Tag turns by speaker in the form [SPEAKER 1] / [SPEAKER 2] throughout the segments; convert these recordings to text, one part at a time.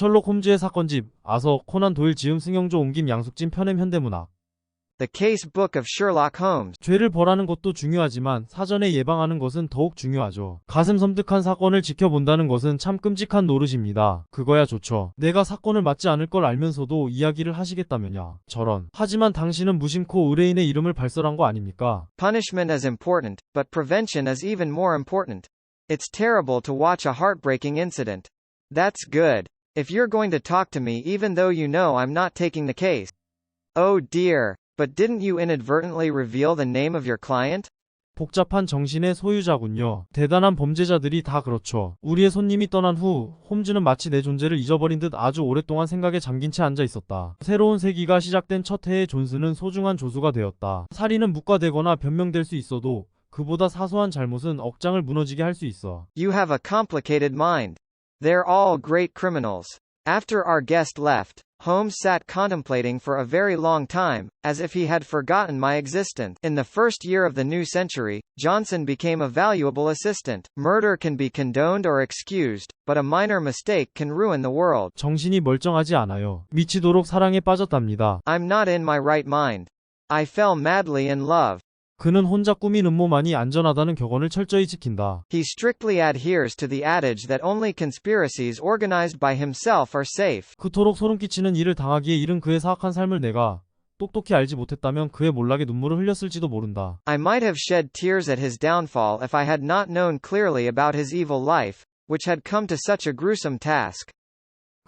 [SPEAKER 1] 셜록 홈즈의 사건집, 아서, 코난 도일 지음 승영조 옮김 양숙진 편엠 현대문학.
[SPEAKER 2] The Case Book of Sherlock Holmes.
[SPEAKER 1] 죄를 벌하는 것도 중요하지만 사전에 예방하는 것은 더욱 중요하죠. 가슴 섬뜩한 사건을 지켜본다는 것은 참 끔찍한 노릇입니다. 그거야 좋죠. 내가 사건을 맞지 않을 걸 알면서도 이야기를 하시겠다면야. 저런. 하지만 당신은 무심코 의뢰인의 이름을 발설한 거 아닙니까?
[SPEAKER 2] Punishment is important, but prevention is even more important. It's terrible to watch a heartbreaking incident. That's good. If you're going to talk to me even though you know I'm not taking the case. Oh dear. But didn't you inadvertently reveal the name of your client?
[SPEAKER 1] 복잡한 정신의 소유자군요. 대단한 범죄자들이 다 그렇죠. 우리의 손님이 떠난 후 홈즈는 마치 내 존재를 잊어버린 듯 아주 오랫동안 생각에 잠긴 채 앉아 있었다. 새로운 세기가 시작된 첫 해에 존스는 소중한 조수가 되었다. 살인은 묵과되거나 변명될 수 있어도 그보다 사소한 잘못은 억장을 무너지게 할 수 있어.
[SPEAKER 2] You have a complicated mind. They're all great criminals. After our guest left, Holmes sat contemplating for a very long time, as if he had forgotten my existence. In the first year of the new century, Johnson became a valuable assistant. Murder can be condoned or excused, but a minor mistake can ruin the world.
[SPEAKER 1] 정신이 멀쩡하지 않아요. 미치도록 사랑에 빠졌답니다.
[SPEAKER 2] I'm not in my right mind. I fell madly in love.
[SPEAKER 1] 그는 혼자 꾸민 음모만이 안전하다는 격언을 철저히 지킨다.
[SPEAKER 2] He strictly adheres to the adage that only conspiracies organized by himself are safe.
[SPEAKER 1] 그토록 소름 끼치는 일을 당하기에 이른 그의 사악한 삶을 내가 똑똑히 알지 못했다면 그의 몰락에 눈물을 흘렸을지도 모른다.
[SPEAKER 2] I might have shed tears at his downfall if I had not known clearly about his evil life, which had come to such a gruesome task.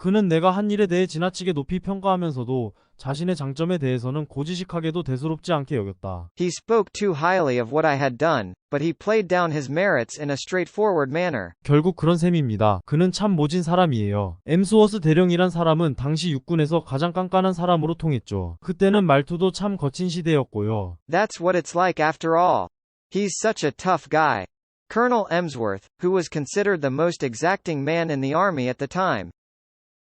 [SPEAKER 1] 그는 내가 한 일에 대해 지나치게 높이 평가하면서도 자신의 장점에 대해서는 고지식하게도 대수롭지 않게 여겼다.
[SPEAKER 2] He spoke too highly of what I had done, but he played down his merits in a straightforward manner.
[SPEAKER 1] 결국 그런 셈입니다. 그는 참 모진 사람이에요. 엠스워스 대령이란 사람은 당시 육군에서 가장 깐깐한 사람으로 통했죠. 그때는 말투도 참 거친 시대였고요.
[SPEAKER 2] That's what it's like after all. He's such a tough guy. Colonel Emsworth, who was considered the most exacting man in the army at the time.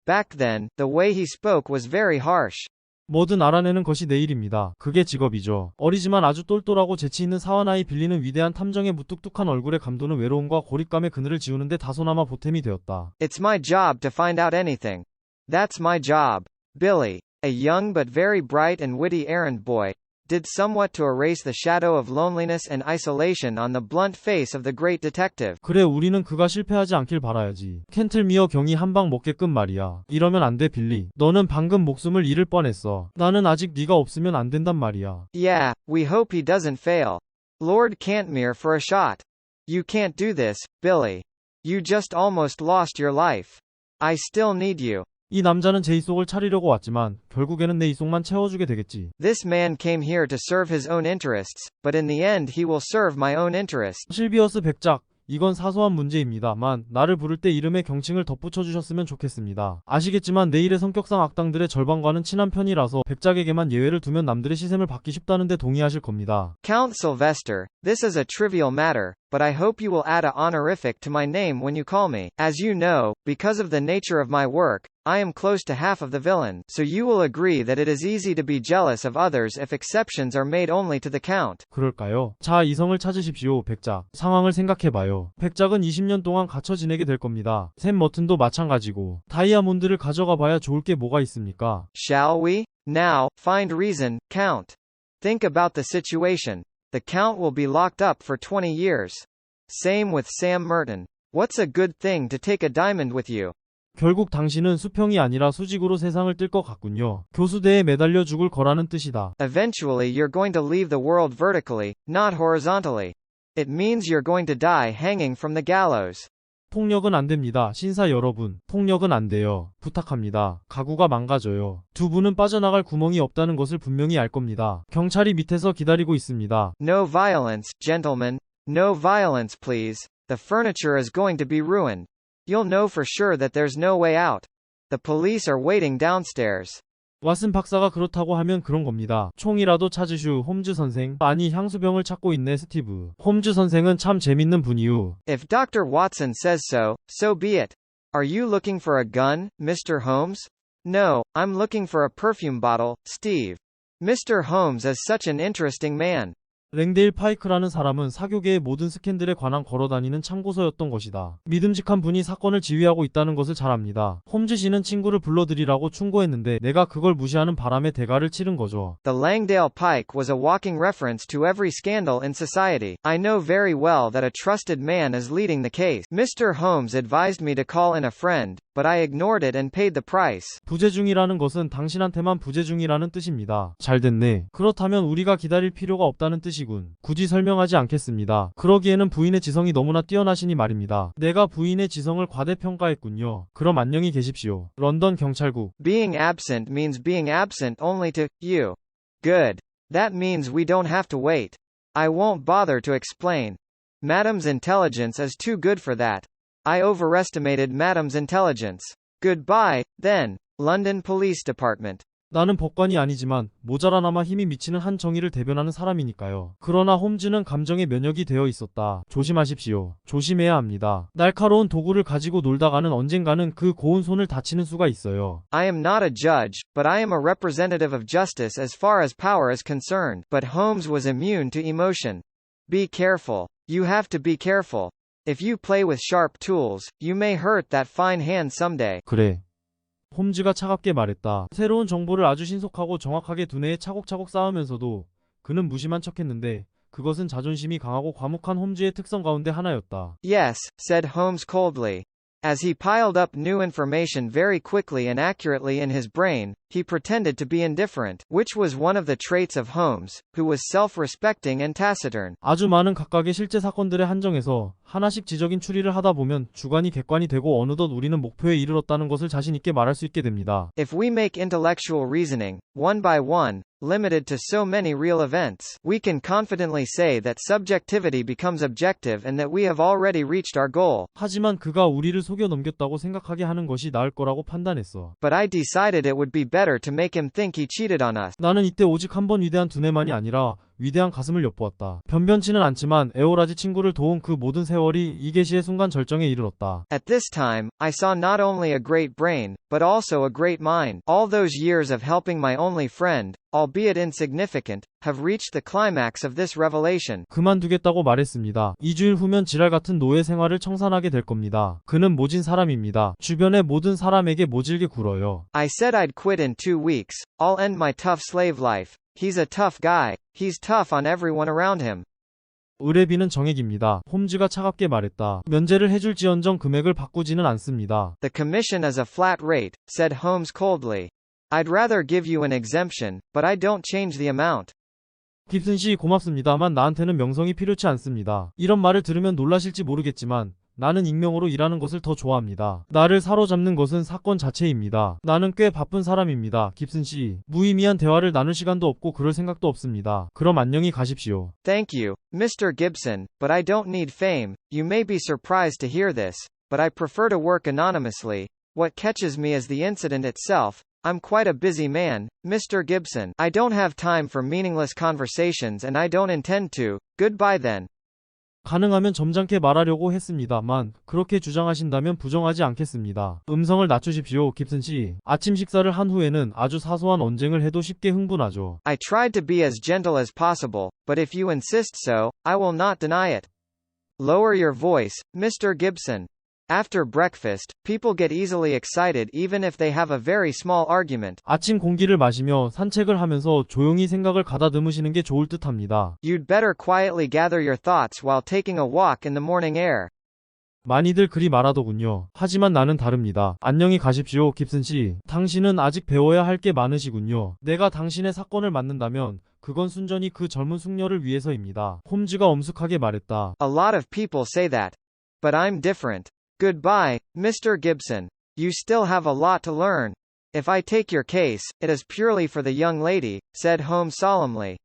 [SPEAKER 2] Back then, the way he spoke was very harsh.
[SPEAKER 1] 뭐든 알아내는 것이 내 일입니다. 그게 직업이죠. 어리지만 아주 똘똘하고 재치 있는 사원아이 빌리는 위대한 탐정의 무뚝뚝한 얼굴에 감도는 외로움과 고립감의 그늘을 지우는데 다소나마 보탬이 되었다.
[SPEAKER 2] It's my job to find out anything. That's my job. Billy, a young but very bright and witty errand boy, did somewhat to erase the shadow of loneliness and isolation on the blunt face of the great detective.
[SPEAKER 1] 그래 우리는 그가 실패하지 않길 바라야지. 켄틀미어 경이 한 방 먹게끔 말이야. 이러면 안 돼 빌리. 너는 방금 목숨을 잃을 뻔했어. 나는 아직 네가 없으면 안 된단 말이야.
[SPEAKER 2] Yeah, we hope he doesn't fail. Lord Cantmere for a shot. You can't do this, Billy. You just almost lost your life. I still need you.
[SPEAKER 1] 이 남자는 제 이속을 차리려고 왔지만 결국에는 내 이속만 채워주게 되겠지.
[SPEAKER 2] This man came here to serve his own interests, but in the end he will serve my own interests.
[SPEAKER 1] 실비어스 백작. 이건 사소한 문제입니다만 나를 부를 때 이름에 경칭을 덧붙여 주셨으면 좋겠습니다. 아시겠지만 내일의 성격상 악당들의 절반과는 친한 편이라서 백작에게만 예외를 두면 남들의 시샘을 받기 쉽다는데 동의하실 겁니다.
[SPEAKER 2] Count Sylvester, this is a trivial matter, but I hope you will add a honorific to my name when you call me. As you know, because of the nature of my work, I am close to half of the villain, so you will agree that it is easy to be jealous of others if exceptions are made only to the count.
[SPEAKER 1] 그럴까요? 자, 이성을 찾으십시오, 백작. 상황을 생각해봐요. 백작은 20년 동안 갇혀 지내게 될 겁니다. 샘 머튼도 마찬가지고. 다이아몬드를 가져가 봐야 좋을 게 뭐가 있습니까?
[SPEAKER 2] Shall we? Now, find reason, count. Think about the situation. The count will be locked up for 20 years. Same with Sam Merton. What's a good thing to take a diamond with you?
[SPEAKER 1] 결국 당신은 수평이 아니라 수직으로 세상을 뜰 것 같군요. 교수대에 매달려 죽을 거라는 뜻이다.
[SPEAKER 2] Eventually you're going to leave the world vertically, not horizontally. It means you're going to die hanging from the gallows.
[SPEAKER 1] 폭력은 안 됩니다. 신사 여러분. 폭력은 안 돼요. 부탁합니다. 가구가 망가져요. 두 분은 빠져나갈 구멍이 없다는 것을 분명히 알 겁니다. 경찰이 밑에서 기다리고 있습니다.
[SPEAKER 2] No violence, gentlemen. No violence, please. The furniture is going to be ruined. You'll know for sure that there's no way out. The police are waiting downstairs.
[SPEAKER 1] 왓슨 박사가 그렇다고 하면 그런 겁니다. 총이라도 찾으슈 홈즈 선생. 아니 향수병을 찾고 있네 스티브. 홈즈 선생은 참 재밌는 분이유.
[SPEAKER 2] If Dr. Watson says so, so be it. Are you looking for a gun, Mr. Holmes? No, I'm looking for a perfume bottle, Steve. Mr. Holmes is such an interesting man.
[SPEAKER 1] 랭데일 파이크라는 사람은 사교계의 모든 스캔들에 관한 걸어다니는 참고서였던 것이다. 믿음직한 분이 사건을 지휘하고 있다는 것을 잘 압니다. 홈즈 씨는 친구를 불러들이라고 충고했는데 내가 그걸 무시하는 바람에 대가를 치른 거죠.
[SPEAKER 2] The Langdale Pike was a walking reference to every scandal in society. I know very well that a trusted man is leading the case. Mr. Holmes advised me to call in a friend, but I ignored it and paid the price.
[SPEAKER 1] 부재중이라는 것은 당신한테만 부재중이라는 뜻입니다. 잘 됐네. 그렇다면 우리가 기다릴 필요가 없다는 뜻이군. 굳이 설명하지 않겠습니다. 그러기에는 부인의 지성이 너무나 뛰어나시니 말입니다. 내가 부인의 지성을 과대평가했군요. 그럼 안녕히 계십시오. 런던 경찰국.
[SPEAKER 2] Being absent means being absent only to you. Good. That means we don't have to wait. I won't bother to explain. Madam's intelligence is too good for that. I overestimated Madam's intelligence. Goodbye, then. London Police Department.
[SPEAKER 1] 나는 법관이 아니지만 모자라나마 힘이 미치는 한 정의를 대변하는 사람이니까요. 그러나 홈즈는 감정에 면역이 되어 있었다. 조심하십시오. 조심해야 합니다. 날카로운 도구를 가지고 놀다가는 언젠가는 그 고운 손을 다치는 수가 있어요.
[SPEAKER 2] I am not a judge, but I am a representative of justice as far as power is concerned. But Holmes was immune to emotion. Be careful. You have to be careful. If you play with sharp tools, you may hurt that fine hand someday.
[SPEAKER 1] 그래. 홈즈가 차갑게 말했다. 새로운 정보를 아주 신속하고 정확하게 두뇌에 차곡차곡 쌓으면서도 그는 무심한 척했는데 그것은 자존심이 강하고 과묵한 홈즈의 특성 가운데 하나였다.
[SPEAKER 2] Yes, said Holmes coldly. As he piled up new information very quickly and accurately in his brain, he pretended to be indifferent, which was one of the traits of Holmes, who was self-respecting and taciturn.
[SPEAKER 1] 아주 많은 각각의 실제 사건들의 한정에서 하나씩 지적인 추리를 하다 보면 주관이 객관이 되고 어느덧 우리는 목표에 이르렀다는 것을 자신있게 말할 수 있게 됩니다.
[SPEAKER 2] If we make intellectual reasoning, one by one, limited to so many real events, we can confidently say that subjectivity becomes objective and that we have already reached our goal.
[SPEAKER 1] 하지만 그가 우리를 속여 넘겼다고 생각하게 하는 것이 나을 거라고 판단했어.
[SPEAKER 2] But I decided it would be better to make him think he cheated on us.
[SPEAKER 1] 나는 이때 오직 한 번 위대한 두뇌만이 아니라 위대한 가슴을 엿보았다. 변변치는 않지만 에오라지 친구를 도운 그 모든 세월이 이 계시의 순간 절정에 이르렀다.
[SPEAKER 2] At this time, I saw not only a great brain, but also a great mind. All those years of helping my only friend, albeit insignificant, have reached the climax of this revelation.
[SPEAKER 1] 그만두겠다고 말했습니다. 2주일 후면 지랄 같은 노예 생활을 청산하게 될 겁니다. 그는 모진 사람입니다. 주변의 모든 사람에게 모질게 굴어요.
[SPEAKER 2] I said I'd quit in two weeks. I'll end my tough slave life. He's a tough guy. He's tough on everyone around him.
[SPEAKER 1] 의뢰비는 정액입니다. 홈즈가 차갑게 말했다. 면제를 해줄지언정 금액을 바꾸지는 않습니다.
[SPEAKER 2] The commission is a flat rate, said Holmes coldly. I'd rather give you an exemption, but I don't change the amount.
[SPEAKER 1] 깁슨 씨 고맙습니다만 나한테는 명성이 필요치 않습니다. 이런 말을 들으면 놀라실지 모르겠지만 나는 익명으로 일하는 것을 더 좋아합니다. 나를 사로잡는 것은 사건 자체입니다. 나는 꽤 바쁜 사람입니다. 깁슨 씨. 무의미한 대화를 나눌 시간도 없고 그럴 생각도 없습니다. 그럼 안녕히 가십시오.
[SPEAKER 2] Thank you, Mr. Gibson, but I don't need fame. You may be surprised to hear this, but I prefer to work anonymously. What catches me is the incident itself. I'm quite a busy man, Mr. Gibson. I don't have time for meaningless conversations and I don't intend to. Goodbye then.
[SPEAKER 1] 가능하면 점잖게 말하려고 했습니다만 그렇게 주장하신다면 부정하지 않겠습니다. 음성을 낮추십시오, 깁슨 씨. 아침 식사를 한 후에는 아주 사소한 언쟁을 해도 쉽게 흥분하죠.
[SPEAKER 2] I tried to be as gentle as possible, but if you insist so, I will not deny it. Lower your voice, Mr. Gibson. After breakfast, people get easily excited even if they have a very small argument.
[SPEAKER 1] 아침 공기를 마시며 산책을 하면서 조용히 생각을 가다듬으시는 게 좋을 듯합니다.
[SPEAKER 2] You'd better quietly gather your thoughts while taking a walk in the morning air.
[SPEAKER 1] 많이들 그리 말하더군요. 하지만 나는 다릅니다. 안녕히 가십시오, 깁슨 씨. 당신은 아직 배워야 할 게 많으시군요. 내가 당신의 사건을 맡는다면 그건 순전히 그 젊은 숙녀를 위해서입니다. 홈즈가 엄숙하게 말했다.
[SPEAKER 2] A lot of people say that. But I'm different. Goodbye, Mr. Gibson. You still have a lot to learn. If I take your case, it is purely for the young lady, said Holmes solemnly.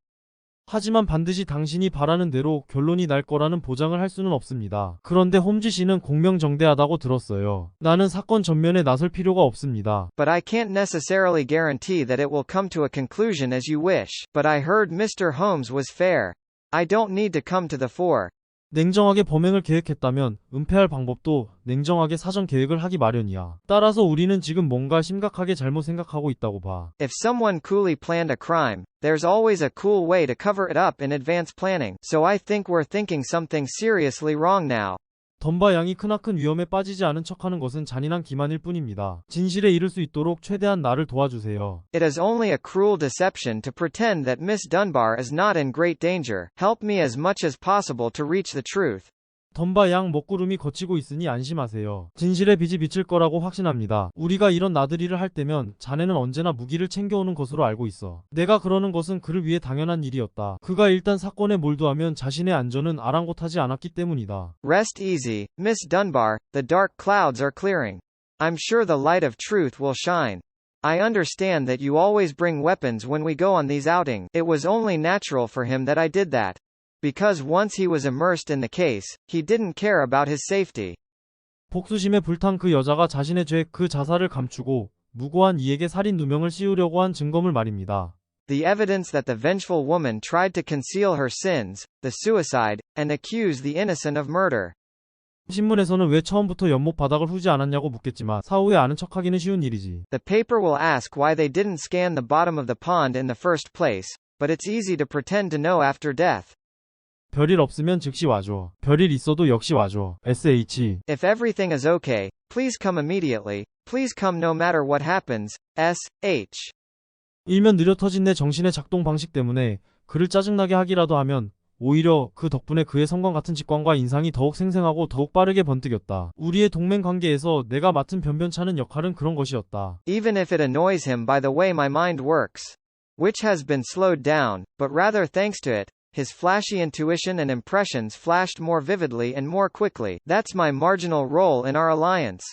[SPEAKER 1] 하지만 반드시 당신이 바라는 대로 결론이 날 거라는 보장을 할 수는 없습니다. 그런데 홈즈 씨는 공명정대하다고 들었어요. 나는 사건 전면에 나설 필요가 없습니다.
[SPEAKER 2] But I can't necessarily guarantee that it will come to a conclusion as you wish. But I heard Mr. Holmes was fair. I don't need to come to the fore.
[SPEAKER 1] 냉정하게 범행을 계획했다면 은폐할 방법도 냉정하게 사전 계획을 하기 마련이야. 따라서 우리는 지금 뭔가 심각하게 잘못 생각하고 있다고 봐.
[SPEAKER 2] If someone coolly planned a crime, there's always a cool way to cover it up in advance planning, so I think we're thinking something seriously wrong now.
[SPEAKER 1] 덤바 양이 크나큰 위험에 빠지지 않은 척하는 것은 잔인한 기만일 뿐입니다. 진실에 이를 수 있도록 최대한 나를 도와주세요.
[SPEAKER 2] It is only a cruel deception to pretend that Miss Dunbar is not in great danger. Help me as much as possible to reach the truth.
[SPEAKER 1] 덤바 양 먹구름이 걷히고 있으니 안심하세요. 진실의 빛이 비칠 거라고 확신합니다. 우리가 이런 나들이를 할 때면 자네는 언제나 무기를 챙겨오는 것으로 알고 있어. 내가 그러는 것은 그를 위해 당연한 일이었다. 그가 일단 사건에 몰두하면 자신의 안전은 아랑곳하지 않았기 때문이다.
[SPEAKER 2] Rest easy, Miss Dunbar, the dark clouds are clearing. I'm sure the light of truth will shine. I understand that you always bring weapons when we go on these outings. It was only natural for him that I did that. Because once he was immersed in the case, he didn't care about his safety.
[SPEAKER 1] 복수심에 불탄 그 여자가 자신의 죄 그 자살을 감추고 무고한 이에게 살인 누명을 씌우려고 한 증거물 말입니다.
[SPEAKER 2] The evidence that the vengeful woman tried to conceal her sins, the suicide, and accuse the innocent of murder.
[SPEAKER 1] 신문에서는 왜 처음부터 연못 바닥을 후지 않았냐고 묻겠지만 사후에 아는 척하기는 쉬운 일이지.
[SPEAKER 2] The paper will ask why they didn't scan the bottom of the pond in the first place, but it's easy to pretend to know after death.
[SPEAKER 1] 별일 없으면 즉시 와줘. 별일 있어도 역시 와줘. SH.
[SPEAKER 2] If everything is okay, please come immediately. Please come no matter what happens. S. H.
[SPEAKER 1] 일면 느려 터진 내 정신의 작동 방식 때문에 그를 짜증나게 하기라도 하면 오히려 그 덕분에 그의 성광 같은 직관과 인상이 더욱 생생하고 더욱 빠르게 번뜩였다. 우리의 동맹 관계에서 내가 맡은 변변찮은 역할은 그런 것이었다.
[SPEAKER 2] Even if it annoys him by the way my mind works. Which has been slowed down, but rather thanks to it. His flashy intuition and impressions flashed more vividly and more quickly. That's my marginal role in our alliance.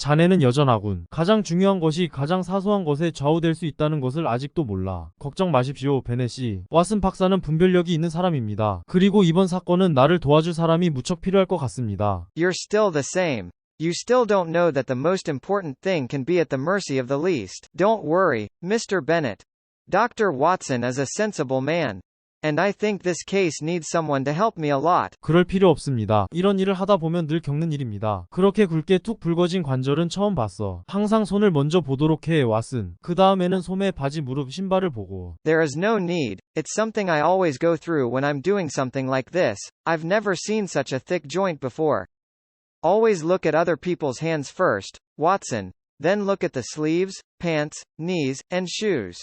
[SPEAKER 1] 자네는 여전하군. 가장 중요한 것이 가장 사소한 것에 좌우될 수 있다는 것을 아직도 몰라. 걱정 마십시오, 베넷씨. 왓슨 박사는 분별력이 있는 사람입니다. 그리고 이번 사건은 나를 도와줄 사람이 무척 필요할 것 같습니다.
[SPEAKER 2] You're still the same. You still don't know that the most important thing can be at the mercy of the least. Don't worry, Mr. Bennett. Dr. Watson is a sensible man. And I think this case needs someone to help me a lot.
[SPEAKER 1] 그럴 필요 없습니다. 이런 일을 하다 보면 늘 겪는 일입니다. 그렇게 굵게 툭 붉어진 관절은 처음 봤어. 항상 손을 먼저 보도록 해, 왓슨. 그 다음에는 소매, 바지, 무릎, 신발을 보고.
[SPEAKER 2] There is no need. It's something I always go through when I'm doing something like this. I've never seen such a thick joint before. Always look at other people's hands first, Watson. Then look at the sleeves, pants, knees, and shoes.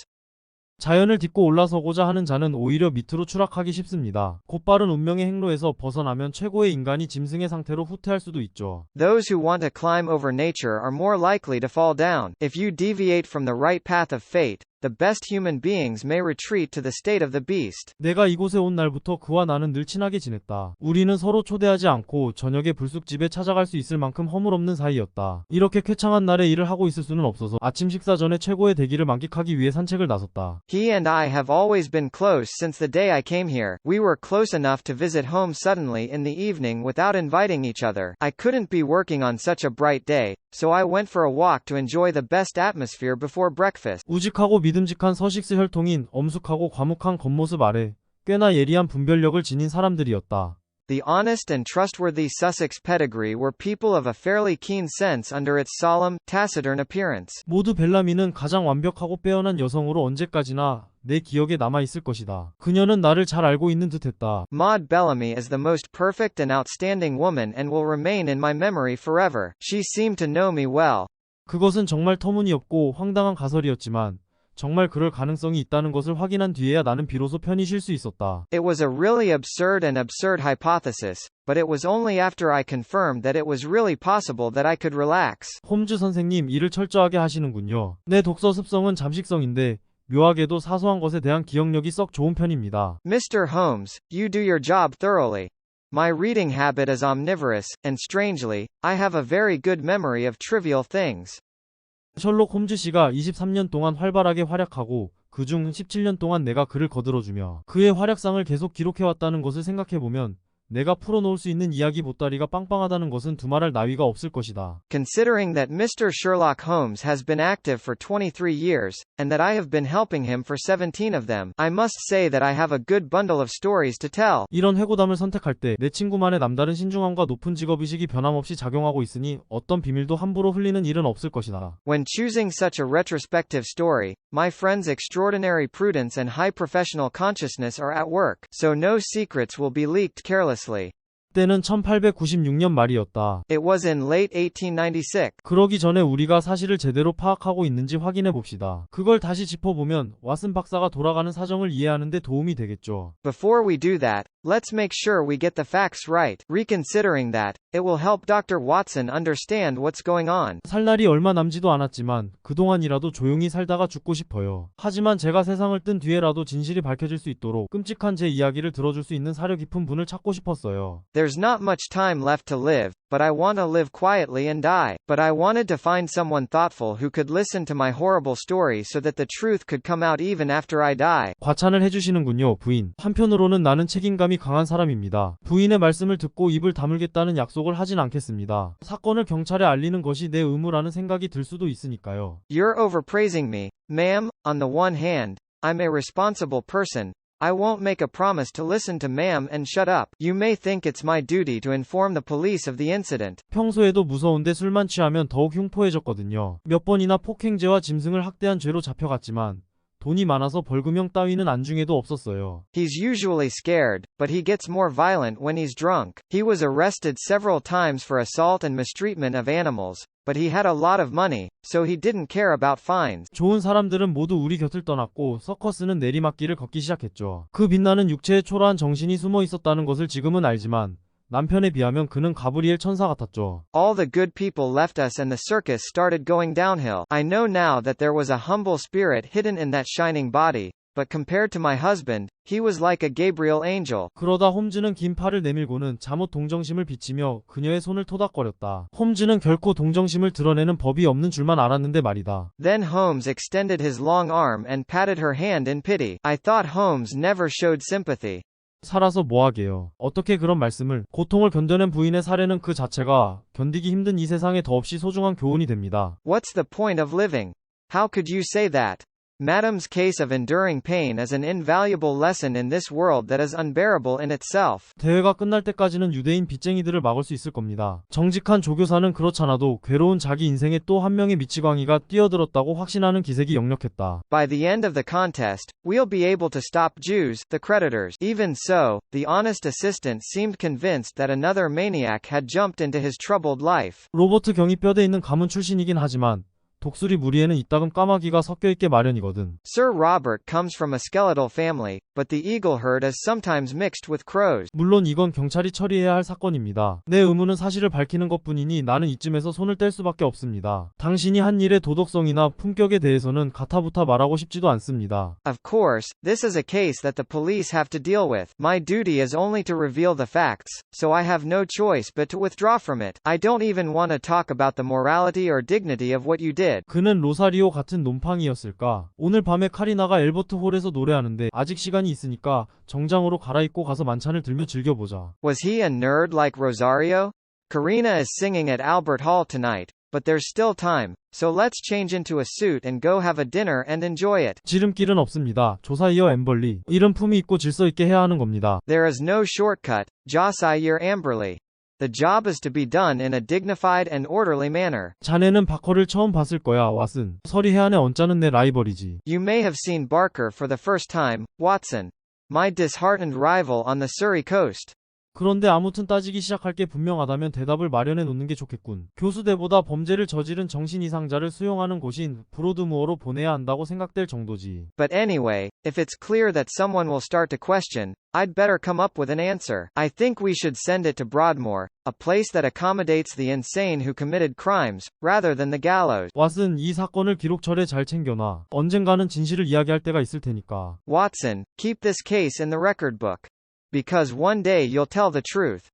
[SPEAKER 1] 자연을 딛고 올라서고자 하는 자는 오히려 밑으로 추락하기 쉽습니다. 곧바른 운명의 행로에서 벗어나면 최고의 인간이 짐승의 상태로 후퇴할 수도 있죠.
[SPEAKER 2] Those who want to climb over nature are more likely to fall down. If you deviate from the right path of fate, the best human beings may retreat to the state of the beast.
[SPEAKER 1] 내가 이곳에 온 날부터 그와 나는 늘 친하게 지냈다. 우리는 서로 초대하지 않고 저녁에 불쑥집에 찾아갈 수 있을 만큼 허물없는 사이였다. 이렇게 쾌창한 날에 일을 하고 있을 수는 없어서 아침 식사 전에 최고의 대기를 만끽하기 위해 산책을 나섰다.
[SPEAKER 2] He and I have always been close since the day I came here. We were close enough to visit home suddenly in the evening without inviting each other. I couldn't be working on such a bright day, so I went for a walk to enjoy the best atmosphere before breakfast.
[SPEAKER 1] 우직하고 믿 음직한 서식스 혈통인 엄숙하고 과묵한 겉모습 아래 꽤나 예리한 분별력을 지닌 사람들이었다.
[SPEAKER 2] The honest and trustworthy Sussex pedigree were people of a fairly keen sense under its solemn, taciturn appearance.
[SPEAKER 1] 모두 벨라미는 가장 완벽하고 빼어난 여성으로 언제까지나 내 기억에 남아 있을 것이다. 그녀는 나를 잘 알고 있는 듯했다.
[SPEAKER 2] Maud Bellamy is the most perfect and outstanding woman and will remain in my memory forever. She seemed to know me well.
[SPEAKER 1] 그것은 정말 터무니없고 황당한 가설이었지만 정말 그럴 가능성이 있다는 것을 확인한 뒤에야 나는 비로소 편히 쉴 수 있었다.
[SPEAKER 2] It was a really absurd and absurd hypothesis, but it was only after I confirmed that it was really possible that I could relax.
[SPEAKER 1] 홈즈 선생님 일을 철저하게 하시는군요. 내 독서 습성은 잠식성인데 묘하게도 사소한 것에 대한 기억력이 썩 좋은 편입니다.
[SPEAKER 2] Mr. Holmes, you do your job thoroughly. My reading habit is omnivorous, and strangely, I have a very good memory of trivial things.
[SPEAKER 1] 셜록 홈즈 씨가 23년 동안 활발하게 활약하고 그중 17년 동안 내가 그를 거들어주며 그의 활약상을 계속 기록해왔다는 것을 생각해보면 내가 풀어놓을 수 있는 이야기 보따리가 빵빵하다는 것은 두말할 나위가 없을 것이다.
[SPEAKER 2] Considering that Mr. Sherlock Holmes has been active for 23 years, and that I have been helping him for 17 of them, I must say that I have a good bundle of stories to tell.
[SPEAKER 1] 이런 회고담을 선택할 때 내 친구만의 남다른 신중함과 높은 직업의식이 변함없이 작용하고 있으니 어떤 비밀도 함부로 흘리는 일은 없을 것이다.
[SPEAKER 2] When choosing such a retrospective story, my friend's extraordinary prudence and high professional consciousness are at work, so no secrets will be leaked carelessly. previously.
[SPEAKER 1] 때는 1896년 말이었다.
[SPEAKER 2] It was in late 1896.
[SPEAKER 1] 그러기 전에 우리가 사실을 제대로 파악하고 있는지 확인해 봅시다. 그걸 다시 짚어보면 왓슨 박사가 돌아가는 사정을 이해하는 데 도움이 되겠죠.
[SPEAKER 2] Before we do that, let's make sure we get the facts right. Reconsidering that, it will help Dr. Watson understand what's going on.
[SPEAKER 1] 살 날이 얼마 남지도 않았지만 그동안이라도 조용히 살다가 죽고 싶어요. 하지만 제가 세상을 뜬 뒤에라도 진실이 밝혀질 수 있도록 끔찍한 제 이야기를 들어줄 수 있는 사려 깊은 분을 찾고 싶었어요.
[SPEAKER 2] There's not much time left to live, but I want to live quietly and die. But I wanted to find someone thoughtful who could listen to my horrible story so that the truth could come out even after I die.
[SPEAKER 1] 과찬을 해주시는군요, 부인. 한편으로는 나는 책임감이 강한 사람입니다. 부인의 말씀을 듣고 입을 다물겠다는 약속을 하진 않겠습니다. 사건을 경찰에 알리는 것이 내 의무라는 생각이 들 수도 있으니까요.
[SPEAKER 2] You're overpraising me, ma'am. On the one hand, I'm a responsible person. I won't make a promise to listen to ma'am and shut up. You may think it's my duty to inform the police of the incident.
[SPEAKER 1] 평소에도 무서운데 술만 취하면 더욱 흉포해졌거든요. 몇 번이나 폭행죄와 짐승을 학대한 죄로 잡혀갔지만 돈이 많아서 벌금형 따위는 안중에도 없었어요.
[SPEAKER 2] He's usually scared, but he gets more violent when he's drunk. He was arrested several times for assault and mistreatment of animals, but he had a lot of money, so he didn't care about fines.
[SPEAKER 1] 좋은 사람들은 모두 우리 곁을 떠났고 서커스는 내리막길을 걷기 시작했죠. 그 빛나는 육체에 초라한 정신이 숨어 있었다는 것을 지금은 알지만 남편에 비하면 그는 가브리엘 천사 같았죠.
[SPEAKER 2] All the good people left us and the circus started going downhill. I know now that there was a humble spirit hidden in that shining body, but compared to my husband, he was like a Gabriel angel.
[SPEAKER 1] 그러다 홈즈는 긴 팔을 내밀고는 잠옷 동정심을 비치며 그녀의 손을 토닥거렸다. 홈즈는 결코 동정심을 드러내는 법이 없는 줄만 알았는데 말이다.
[SPEAKER 2] Then Holmes extended his long arm and patted her hand in pity. I thought Holmes never showed sympathy.
[SPEAKER 1] 살아서 뭐하게요. 어떻게 그런 말씀을 고통을 견뎌낸 부인의 사례는 그 자체가 견디기 힘든 이 세상에 더없이 소중한 교훈이 됩니다.
[SPEAKER 2] What's the point of living? How could you say that? Madame's case of enduring pain is an invaluable lesson in this world that is unbearable in itself.
[SPEAKER 1] 대회가 끝날 때까지는 유대인 빚쟁이들을 막을 수 있을 겁니다. 정직한 조교사는 그렇잖아도 괴로운 자기 인생에 또 한 명의 미치광이가 뛰어들었다고 확신하는 기색이 역력했다.
[SPEAKER 2] By the end of the contest, we'll be able to stop Jews, the creditors. Even so, the honest assistant seemed convinced that another maniac had jumped into his troubled life.
[SPEAKER 1] 로버트 경이 뼈대 있는 가문 출신이긴 하지만 독수리 무리에는 이따금 까마귀가 섞여 있게 마련이거든.
[SPEAKER 2] Sir Robert comes from a skeletal family, but the eagle herd is sometimes mixed with crows.
[SPEAKER 1] 물론 이건 경찰이 처리해야 할 사건입니다. 내 의무는 사실을 밝히는 것뿐이니 나는 이쯤에서 손을 뗄 수밖에 없습니다. 당신이 한 일의 도덕성이나 품격에 대해서는 가타부타 말하고 싶지도 않습니다.
[SPEAKER 2] Of course, this is a case that the police have to deal with. My duty is only to reveal the facts, so I have no choice but to withdraw from it. I don't even want to talk about the morality or dignity of what you did.
[SPEAKER 1] 그는 로사리오 같은 놈팡이였을까? 오늘 밤에 카리나가 엘버트 홀에서 노래하는데 아직 시간이 있으니까 정장으로 갈아입고 가서 만찬을 들며 즐겨보자.
[SPEAKER 2] Was he a nerd like Rosario? Karina is singing at Albert Hall tonight, but there's still time, so let's change into a suit and go have a dinner and enjoy it.
[SPEAKER 1] 지름길은 없습니다. 조사이어 엠벌리. 이런 품위 있고 질서 있게 해야 하는 겁니다.
[SPEAKER 2] There is no shortcut, Josiah Amberley. The job is to be done in a dignified and orderly manner.
[SPEAKER 1] 자네는 바커를 처음 봤을 거야, 왓슨. 서리 해안에 얹자는 내 라이벌이지.
[SPEAKER 2] You may have seen Barker for the first time, Watson. My disheartened rival on the Surrey coast.
[SPEAKER 1] 그런데 아무튼 따지기 시작할 게 분명하다면 대답을 마련해 놓는 게 좋겠군. 교수대보다 범죄를 저지른 정신 이상자를 수용하는 곳인 브로드무어로 보내야 한다고 생각될 정도지.
[SPEAKER 2] But anyway, if it's clear that someone will start to question, I'd better come up with an answer. I think we should send it to Broadmoor, a place that accommodates the insane who committed crimes, rather than the gallows.
[SPEAKER 1] 왓슨, 이 사건을 기록철에 잘 챙겨놔. 언젠가는 진실을 이야기할 때가 있을 테니까.
[SPEAKER 2] Watson, keep this case in the record book. Because one day you'll tell the truth.